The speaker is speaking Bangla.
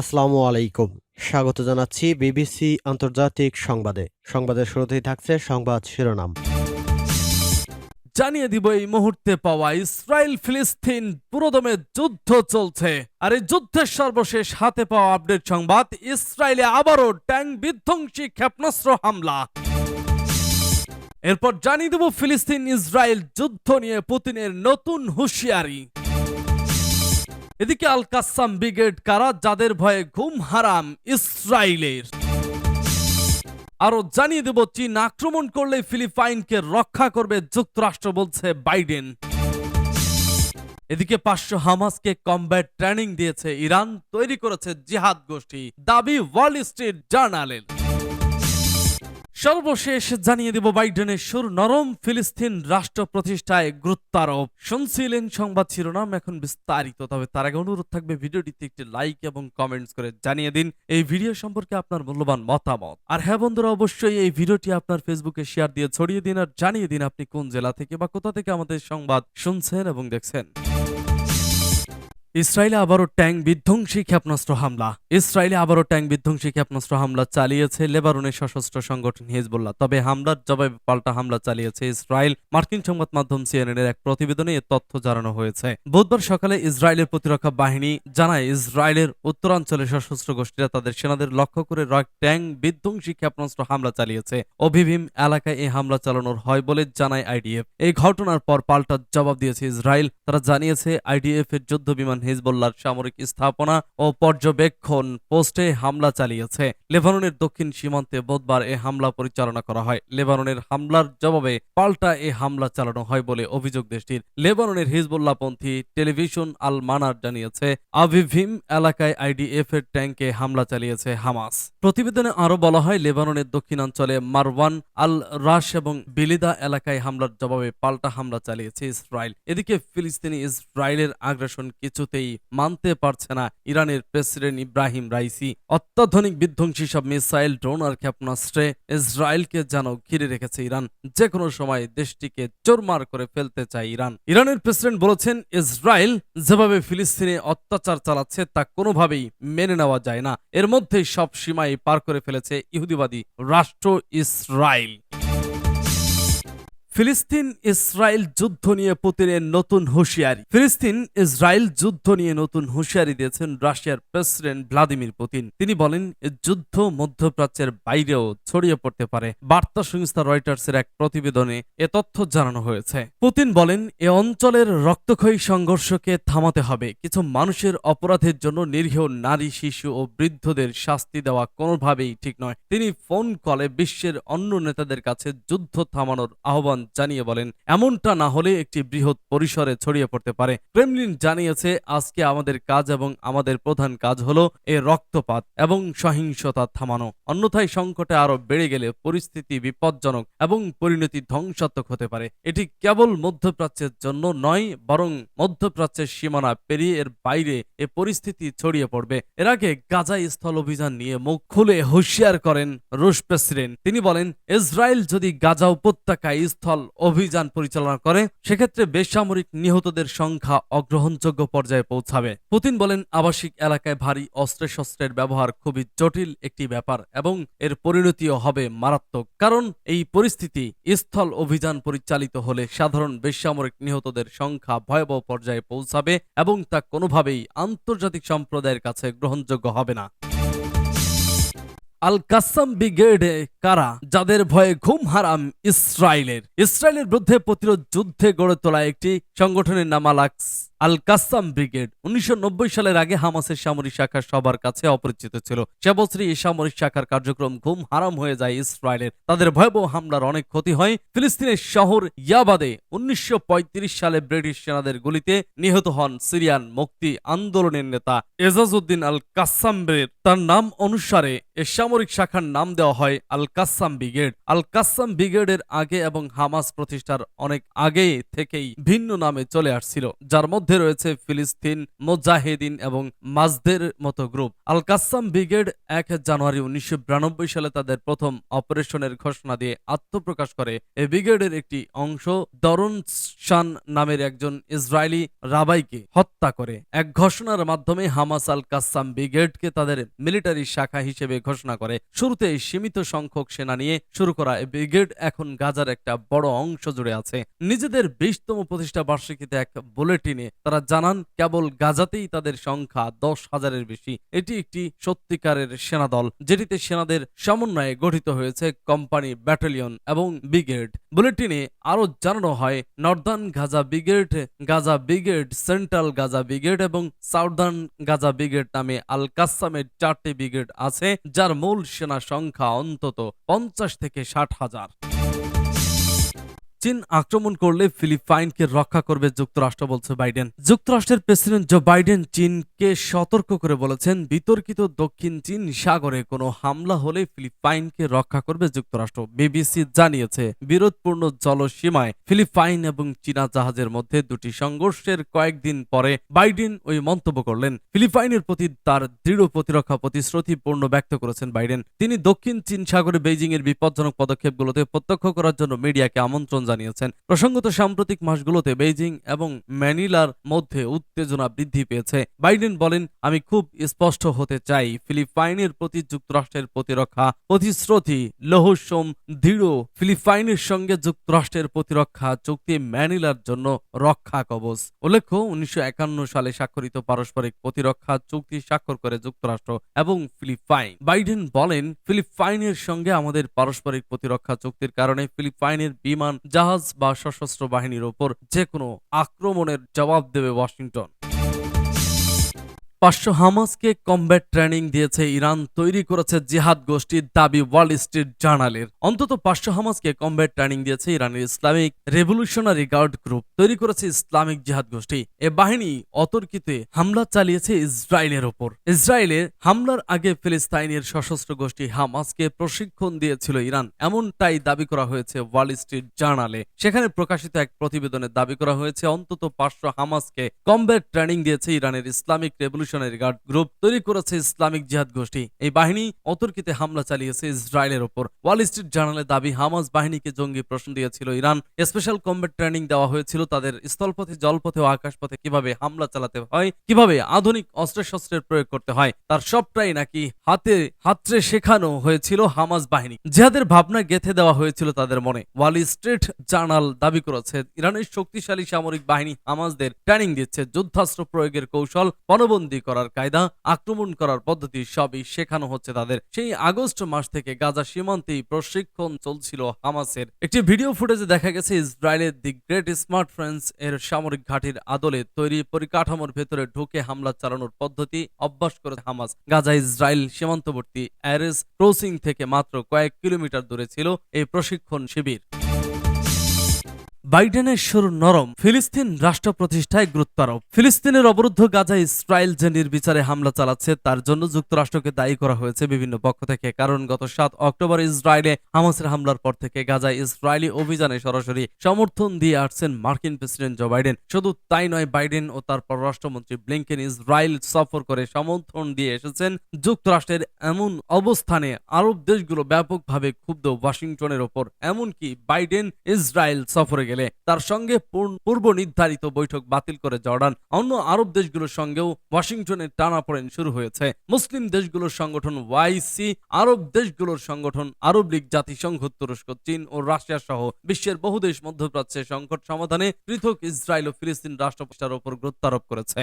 আসসালামু আলাইকুম। স্বাগত জানাচ্ছি বিবিসি আন্তর্জাতিক সংবাদে। সংবাদের শুরুতেই থাকছে সংবাদ শিরোনাম। জানিয়ে দিব এই মুহূর্তে পাওয়া ইসরায়েল ফিলিস্তিন পুরোদমে যুদ্ধ চলছে। আর এই যুদ্ধের সর্বশেষ হাতে পাওয়া আপডেট সংবাদ, ইসরায়েলে আবারও ট্যাঙ্ক বিধ্বংসী ক্ষেপণাস্ত্র হামলা। এরপর জানিয়ে দেব ফিলিস্তিন ইসরায়েল যুদ্ধ নিয়ে পুতিনের নতুন হুঁশিয়ারি। এদিকে আল কাসাম ব্রিগেড কারা, যাদের ভয়ে ঘুম হারাম ইসরায়েলের আরও জানিয়ে দেব, চীন আক্রমণ করলে ফিলিপাইনকে রক্ষা করবে যুক্তরাষ্ট্র, বলছে বাইডেন। এদিকে পাঁচশো হামাসকে কমব্যাট ট্রেনিং দিয়েছে ইরান, তৈরি করেছে জিহাদ গোষ্ঠী। দাবি ওয়াল স্ট্রিট জার্নালের। সর্বশেষ জানিয়ে দেব বাইডেনের সুর। নরম ফিলিস্তিন রাষ্ট্র প্রতিষ্ঠায় গুরুত্বারোপ। শুনছিলেন সংবাদ শিরোনাম, এখন বিস্তারিত। তবে তার আগে অনুরোধ থাকবে ভিডিওটিতে একটি লাইক এবং কমেন্টস করে জানিয়ে দিন এই ভিডিও সম্পর্কে আপনার মূল্যবান মতামত। আর হ্যাঁ বন্ধুরা, অবশ্যই এই ভিডিওটি আপনার ফেসবুকে শেয়ার দিয়ে ছড়িয়ে দিন আর জানিয়ে দিন আপনি কোন জেলা থেকে বা কোথা থেকে আমাদের সংবাদ শুনছেন এবং দেখছেন। ইসরায়েলে আবারও ট্যাঙ্ক বিধ্বংসী ক্ষেপণাস্ত্র হামলা। ইসরায়েলে আবারও ট্যাঙ্ক বিধ্বংসী ক্ষেপণাস্ত্র হামলা চালিয়েছে লেবাননের সশস্ত্র সংগঠন হিজবুল্লাহ। তবে হামলার জবাবে পাল্টা হামলা চালিয়েছে ইসরায়েল। মার্কিন সংবাদ মাধ্যম সিএনএন এর এক প্রতিবেদনে এ তথ্য জানানো হয়েছে। বুধবার সকালে ইসরায়েলের প্রতিরক্ষা বাহিনী জানায়, ইসরায়েলের উত্তরাঞ্চলে সশস্ত্র গোষ্ঠীরা তাদের সেনাদের লক্ষ্য করে রক ট্যাঙ্ক বিধ্বংসী ক্ষেপণাস্ত্র হামলা চালিয়েছে। অভিভীম এলাকায় এই হামলা চালানোর হয় বলে জানায় আইডিএফ। এই ঘটনার পর পাল্টা জবাব দিয়েছে ইসরায়েল। তারা জানিয়েছে আইডিএফ এর যুদ্ধ বিমান হিজবুল্লাহর সামরিক স্থাপনা ও পর্যবেক্ষণ পোস্টে হামলা চালিয়েছে। লেবাননের দক্ষিণ সীমান্তে বুধবার এ হামলা পরিচালনা করা হয়। লেবাননের হামলার জবাবে পাল্টা এ হামলা চালানো হয় বলে অভিযোগ দেশটির। লেবাননের হিজবুল্লাহপন্থী টেলিভিশন আল মানার জানিয়েছে আভিভিম এলাকায় আইডিএফ এর ট্যাঙ্কে হামলা চালিয়েছে হামাস। প্রতিবেদনে আরও বলা হয়, লেবাননের দক্ষিণাঞ্চলে মারওয়ান আল রাশ এবং বিলিদা এলাকায় হামলার জবাবে পাল্টা হামলা চালিয়েছে ইসরায়েল। এদিকে ফিলিস্তিনি ইসরায়েলের আগ্রাসন কিছুতেই মানতে পারছে না ইরানের প্রেসিডেন্ট ইব্রাহিম রাইসি। অত্যাধুনিক বিধ্বংসী সব মিসাইল ড্রোন আর ক্ষেপণাস্ত্রে ইসরায়েলকে যেন ঘিরে রেখেছে ইরান। যে কোনো সময় দেশটিকে চোরমার করে ফেলতে চায় ইরান। ইরানের প্রেসিডেন্ট বলেছেন, ইসরায়েল যেভাবে ফিলিস্তিনে অত্যাচার চালাচ্ছে তা কোনোভাবেই মেনে নেওয়া যায় না। এর মধ্যেই সব সীমায় পার করে ফেলেছে ইহুদিবাদী রাষ্ট্র ইসরায়েল। ফিলিস্তিন ইসরায়েল যুদ্ধ নিয়ে পুতিনের নতুন হুঁশিয়ারি। ফিলিস্তিন ইসরায়েল যুদ্ধ নিয়ে নতুন হুঁশিয়ারি দিয়েছেন রাশিয়ার প্রেসিডেন্ট ভ্লাদিমির পুতিন। তিনি বলেন যুদ্ধ মধ্যপ্রাচ্যের বাইরেও ছড়িয়ে পড়তে পারে। বার্তা সংস্থা রয়টার্সের এক প্রতিবেদনে এ তথ্য জানানো হয়েছে। পুতিন বলেন, এ অঞ্চলের রক্তক্ষয়ী সংঘর্ষকে থামাতে হবে। কিছু মানুষের অপরাধের জন্য নিরীহ নারী, শিশু ও বৃদ্ধদের শাস্তি দেওয়া কোনোভাবেই ঠিক নয়। তিনি ফোন কলে বিশ্বের অন্য নেতাদের কাছে যুদ্ধ থামানোর আহ্বান জানিয়ে বলেন, এমনটা না হলে একটি বৃহৎ পরিসরে ছড়িয়ে পড়তে পারে। ক্রেমলিন জানিয়েছে, আজকে আমাদের কাজ এবং আমাদের প্রধান কাজ হলো এ রক্তপাত এবং সহিংসতা থামানো। অন্যথায় সংকটে আরও বেড়ে গেলে পরিস্থিতি বিপজ্জনক এবং পরিণতি ধ্বংসাত্মক হতে পারে। এটি কেবল মধ্যপ্রাচ্যের জন্য নয়, বরং মধ্যপ্রাচ্যের সীমানা পেরিয়ে এর বাইরে এ পরিস্থিতি ছড়িয়ে পড়বে। এর আগে গাজা স্থল অভিযান নিয়ে মুখ খুলে হুঁশিয়ার করেন রুশ প্রেসিডেন্ট। তিনি বলেন, ইসরায়েল যদি গাজা উপত্যকায় স্থল অভিযান পরিচালনা করে, সেক্ষেত্রে বেসামরিক নিহতদের সংখ্যা অগ্রহণযোগ্য পর্যায়ে পৌঁছাবে। পুতিন বলেন, আবাসিক এলাকায় ভারী অস্ত্রশস্ত্রের ব্যবহার খুবই জটিল একটি ব্যাপার এবং এর পরিণতিও হবে মারাত্মক। কারণ, এই পরিস্থিতি স্থল অভিযান পরিচালিত হলে সাধারণ বেসামরিক নিহতদের সংখ্যা ভয়াবহ পর্যায়ে পৌঁছাবে এবং তা কোনোভাবেই আন্তর্জাতিক সম্প্রদায়ের কাছে গ্রহণযোগ্য হবে না। আল কাসাম ব্রিগেডে কারা, যাদের ভয়ে ঘুম হারাম ইসরায়েলের? ইসরায়েলের বিরুদ্ধে প্রতিরোধ যুদ্ধে গড়ে তোলা একটি সংগঠনের নাম আলাক্স আল কাসাম ব্রিগেড। উনিশশো সালের আগে হামাসের সামরিক শাখা সবার কাছে অপরিচিত ছিল। সে বছরই এই সামরিক শাখার কার্যক্রম ঘুম হারাম হয়ে যায় ইসরায়েলের। তাদের ভয়াবহ হামলার অনেক ক্ষতি হয়। ফিলিস্তিনের শহর ইয়াবাদে উনিশশো পঁয়ত্রিশ সালে ব্রিটিশ সেনাদের গুলিতে নিহত হন সিরিয়ান মুক্তি আন্দোলনের নেতা এজাজউদ্দিন আল কাসাম্বের তার নাম অনুসারে এ সামরিক শাখার নাম দেওয়া হয় আল কাসাম ব্রিগেড। আল কাসাম ব্রিগেডের আগে এবং হামাস প্রতিষ্ঠার অনেক আগে থেকেই ভিন্ন নামে চলে আসছিল, যার মধ্যে রয়েছে ফিলিস্তিন, মোজাহেদিন এবং মাজদের মতো গ্রুপ। আল কাসাম ব্রিগেড এক জানুয়ারি উনিশশো বিরানব্বই সালে তাদের প্রথম অপারেশনের ঘোষণা দিয়ে আত্মপ্রকাশ করে। এই ব্রিগেডের একটি অংশ দরুন শান নামের একজন ইসরায়েলি রাবাইকে হত্যা করে। এক ঘোষণার মাধ্যমে হামাস আল কাসাম ব্রিগেডকে তাদের মিলিটারি শাখা হিসেবে ঘোষণা করে শুরুতে সীমিত সংখ্যক সেনা নিয়ে শুরু করা এই ব্রিগেড এখন গাজার একটা বড় অংশ জুড়ে আছে। নিজেদের বিশতম প্রতিষ্ঠা বার্ষিকীতে এক বুলেটিনে তারা জানান, কেবল গাজাতেই তাদের সংখ্যা দশ হাজারের বেশি। এটি একটি সত্যিকারের সেনাদল, যেটিতে সেনাদের সমন্বয়ে গঠিত হয়েছে কোম্পানি ব্যাটালিয়ন এবং ব্রিগেড। বুলেটিনে আরও জানানো হয়, northern Gaza brigade Gaza brigade, central Gaza brigade এবং সাউদার্ন গাজা ব্রিগেড নামে আল কাসামের চারটি ব্রিগেড আছে, যার মূল সেনা সংখ্যা অন্তত পঞ্চাশ থেকে ষাট হাজার। চীন আক্রমণ করলে ফিলিপাইনকে রক্ষা করবে যুক্তরাষ্ট্র, বলছে বাইডেন। যুক্তরাষ্ট্রের প্রেসিডেন্ট জো বাইডেন চীনকে সতর্ক করে বলেছেন, বিতর্কিত দক্ষিণ চীন সাগরে কোনো হামলা হলে ফিলিপাইনকে রক্ষা করবে যুক্তরাষ্ট্র। বিবিসি জানিয়েছে, বিরোধপূর্ণ জলসীমায় ফিলিপাইন এবং চীনা জাহাজের মধ্যে দুটি সংঘর্ষের কয়েকদিন পরে বাইডেন ওই মন্তব্য করলেন। ফিলিপাইনের প্রতি তার দৃঢ় প্রতিরক্ষা প্রতিশ্রুতি পূর্ণ ব্যক্ত করেছেন বাইডেন। তিনি দক্ষিণ চীন সাগরে বেইজিং এর বিপজ্জনক পদক্ষেপগুলোতে প্রত্যক্ষ করার জন্য মিডিয়াকে আমন্ত্রণ জানিয়েছেন। প্রসঙ্গত, সাম্প্রতিক মাসগুলোতে বেইজিং এবং ম্যানিলার মধ্যে উত্তেজনা বৃদ্ধি পেয়েছে। বাইডেন বলেন, আমি খুব স্পষ্ট হতে চাই, ফিলিপাইনের প্রতি যুক্তরাষ্ট্রের প্রতিরক্ষা প্রতিশ্রুতি লৌহসম দৃঢ় ফিলিপাইনের সঙ্গে যুক্তরাষ্ট্রের প্রতিরক্ষা চুক্তি ম্যানিলার জন্য রক্ষা কবচ। উল্লেখ্য, উনিশশো একান্ন সালে স্বাক্ষরিত পারস্পরিক প্রতিরক্ষা চুক্তি স্বাক্ষর করে যুক্তরাষ্ট্র এবং ফিলিপাইন। বাইডেন বলেন, ফিলিপাইনের সঙ্গে আমাদের পারস্পরিক প্রতিরক্ষা চুক্তির কারণে ফিলিপাইনের বিমান জাহাজ বা সশস্ত্র বাহিনীর ওপর যে কোনো আক্রমণের জবাব দেবে ওয়াশিংটন। পাঁচশো হামাসকে কমব্যাট ট্রেনিং দিয়েছে ইরান, তৈরি করেছে জিহাদ গোষ্ঠীর দাবি ওয়াল স্ট্রিট জার্নালের অন্তত পাঁচশো হামাসকে কমব্যাট ট্রেনিং দিয়েছে ইরানের ইসলামিক রেভলিউশনারি গার্ড গ্রুপ তৈরি করেছে ইসলামিক জিহাদ গোষ্ঠী। এ বাহিনী অতর্কিতে হামলা চালিয়েছে ইসরায়েলের ওপর। ইসরায়েলের হামলার আগে ফিলিস্তাইনের সশস্ত্র গোষ্ঠী হামাসকে প্রশিক্ষণ দিয়েছিল ইরান। এমনটাই দাবি করা হয়েছে ওয়াল স্ট্রিট জার্নালে সেখানে প্রকাশিত এক প্রতিবেদনে দাবি করা হয়েছে, অন্তত পাঁচশো হামাসকে কমব্যাট ট্রেনিং দিয়েছে ইরানের ইসলামিক রেভলিউশনারি গার্ড গ্রুপ তৈরি করেছে ইসলামিক জিহাদ গোষ্ঠী। এই বাহিনী অতর্কিতে হামলা চালিয়েছে ইসরায়েলের ওপর। ওয়াল স্ট্রিট জার্নালে দাবি, হামাস বাহিনীকে জঙ্গি প্রশ্ন দিয়েছিল ইরান। স্পেশাল কমব্যাট ট্রেনিং দেওয়া হয়েছিল তাদের স্থলপথে, জলপথে ও আকাশপথে কীভাবে হামলা চালাতে হয়, কীভাবে আধুনিক অস্ত্রশস্ত্রের প্রয়োগ করতে হয়, তার সবটাই নাকি হাতে, হাতরে শেখানো হয়েছিল হামাস বাহিনী। জিহাদের ভাবনা গেথে দেওয়া হয়েছিল তাদের মনে। ওয়াল স্ট্রিট জার্নাল দাবি করেছে, ইরানের শক্তিশালী সামরিক বাহিনী হামাসদের ট্রেনিং দিচ্ছে, যুদ্ধাস্ত্র প্রয়োগের কৌশল পণবন্দী করার কায়দা, আক্রমণ করার পদ্ধতি সবই শেখানো হচ্ছে তাদের। সেই আগস্ট মাস থেকে গাজা সীমান্তেই প্রশিক্ষণ চলছিল হামাসের। একটি ভিডিও ফুটেজে দেখা গেছে, ইসরায়েলের দি গ্রেট স্মার্ট ফ্রেন্স এর সামরিক ঘাটির আদলে তৈরি পরিকাঠামোর ভেতরে ঢুকে হামলা চালানোর পদ্ধতি অভ্যাস করে হামাস। গাজা ইসরায়েল সীমান্তবর্তী অ্যারেস ক্রসিং থেকে মাত্র কয়েক কিলোমিটার দূরে ছিল এই প্রশিক্ষণ শিবির। বাইডেনের সুর নরম, ফিলিস্তিন রাষ্ট্র প্রতিষ্ঠায় গুরুত্ব আরোপ ফিলিস্তিনের অবরুদ্ধ গাজা ইসরায়েল যে নির্বিচারে হামলা চালাচ্ছে, তার জন্য যুক্তরাষ্ট্রকে দায়ী করা হয়েছে বিভিন্ন পক্ষ থেকে। কারণ গত সাত অক্টোবর ইসরায়েলে হামাসের হামলার পর থেকে গাজায় ইসরায়েলি অভিযানে সরাসরি সমর্থন দিয়ে আসছেন মার্কিন প্রেসিডেন্ট জো বাইডেন। শুধু তাই নয়, বাইডেন ও তার পররাষ্ট্রমন্ত্রী ব্লিংকেন ইসরায়েল সফর করে সমর্থন দিয়ে এসেছেন। যুক্তরাষ্ট্রের এমন অবস্থানে আরব দেশগুলো ব্যাপকভাবে ক্ষুব্ধ ওয়াশিংটনের ওপর, এমনকি বাইডেন ইসরায়েল সফরে গেলে তার সঙ্গে পূর্ব নির্ধারিত বৈঠক বাতিল করে জর্ডান। অন্য আরব দেশগুলোর সঙ্গেও ওয়াশিংটনের টানাপোড়েন শুরু হয়েছে। মুসলিম দেশগুলোর সংগঠন ওয়াইসি, আরব দেশগুলোর সংগঠন আরব লীগ, জাতিসংঘ, তুরস্ক, চীন ও রাশিয়া সহ বিশ্বের বহু দেশ মধ্যপ্রাচ্যে সংকট সমাধানে পৃথক ইসরায়েল ও ফিলিস্তিন রাষ্ট্র প্রতিষ্ঠার উপর গুরুত্ব আরোপ করেছে।